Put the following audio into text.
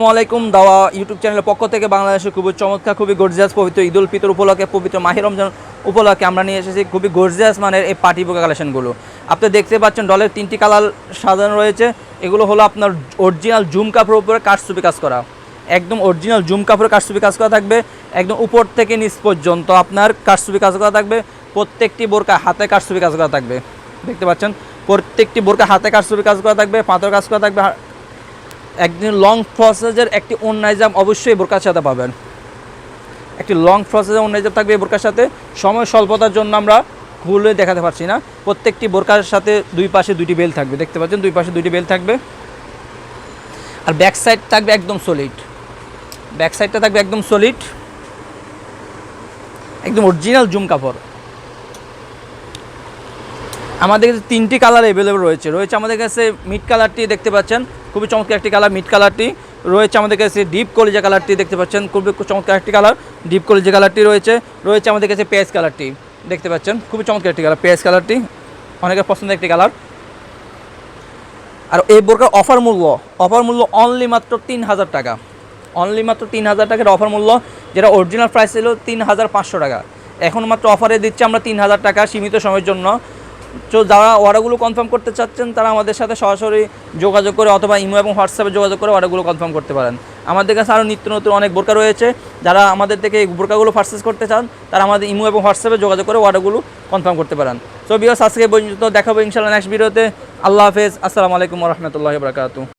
আসসালামাইকুম দাওয়া ইউটিউব চ্যানেলের পক্ষ থেকে বাংলাদেশের খুবই চমৎকার, খুবই গর্জিয়াস পবিত্র ঈদ উল ফিতর উপলক্ষে, পবিত্র মাহির রমজান উপলক্ষে আমরা নিয়ে এসেছি খুবই গর্জিয়াস মানের এই পার্টি পোকা কালেকশনগুলো আপনি দেখতে পাচ্ছেন ডলের তিনটি কালার সাজানো রয়েছে। এগুলো হলো আপনার অরিজিনাল জুম কাপড়ের উপরে কাঠসুপি কাজ করা। একদম অরিজিনাল জুম কাপড়ে কাঠসুপি কাজ করা থাকবে। একদম উপর থেকে নিচ পর্যন্ত আপনার কাঠসুপি কাজ করা থাকবে। প্রত্যেকটি বোরকা হাতে কাঠসুপি কাজ করা থাকবে। দেখতে পাচ্ছেন? প্রত্যেকটি বোরকা হাতে কাঠসুপি কাজ করা থাকবে, পাথর কাজ করা থাকবে একদিন লং প্রসেসের একটি অন্যায়জাম অবশ্যই বোরকার সাথে পাবেন। একটি লং প্রসেসের অন্যায়জাম থাকবে এই বোরকার সাথে। সময় স্বল্পতার জন্য আমরা খুলে দেখাতে পারছি না। প্রত্যেকটি বোরকার সাথে দুই পাশে দুইটি বেল থাকবে। দেখতে পাচ্ছেন, দুই পাশে দুইটি বেল থাকবে। আর ব্যাক সাইড থাকবে একদম সলিড ব্যাক সাইডটা থাকবে একদম সলিড একদম অরিজিনাল জুম কাপড়। আমাদের কাছে তিনটি কালার অ্যাভেলেবল রয়েছে। রয়েছে আমাদের কাছে মিড কালারটি দেখতে পাচ্ছেন, খুবই চমৎকার একটি কালার মিড কালারটি রয়েছে আমাদের কাছে ডিপ কলিজা কালারটি দেখতে পাচ্ছেন, খুবই চমৎকার একটি কালার ডিপ কলিজা কালারটি রয়েছে। রয়েছে আমাদের কাছে পেঁয়াজ কালারটি দেখতে পাচ্ছেন, খুবই চমৎকার একটি কালার পেঁয়াজ কালারটি অনেকের পছন্দের একটি কালার আর এই বোরকার অফার মূল্য অফার মূল্য অনলি মাত্র তিন হাজার টাকা। অনলি মাত্র তিন হাজার টাকার অফার মূল্য, যেটা অরিজিনাল প্রাইস ছিল তিন হাজার পাঁচশো টাকা। এখন মাত্র অফারে দিচ্ছি আমরা তিন হাজার টাকা সীমিত সময়ের জন্য। তো যারা অর্ডারগুলো কনফার্ম করতে চাচ্ছেন, তারা আমাদের সাথে সরাসরি যোগাযোগ করে অথবা ইমো এবং হোয়াটসঅ্যাপে যোগাযোগ করে অর্ডারগুলো কনফার্ম করতে পারেন। আমাদের কাছে আরও নিত্য নতুন অনেক বোরকা রয়েছে। যারা আমাদের থেকে এই বোরকাগুলো পার্সেস করতে চান, তারা আমাদের ইমো এবং হোয়াটসঅ্যাপে যোগাযোগ করে অর্ডারগুলো কনফার্ম করতে পারেন। সো বিয়স আজকে পর্যন্ত দেখাবো ইনশাল্লাহ নেক্সট ভিডিওতে আল্লাহ হাফেজ। আসসালামু আলাইকুম রহমতুল্লাহ বরকাতু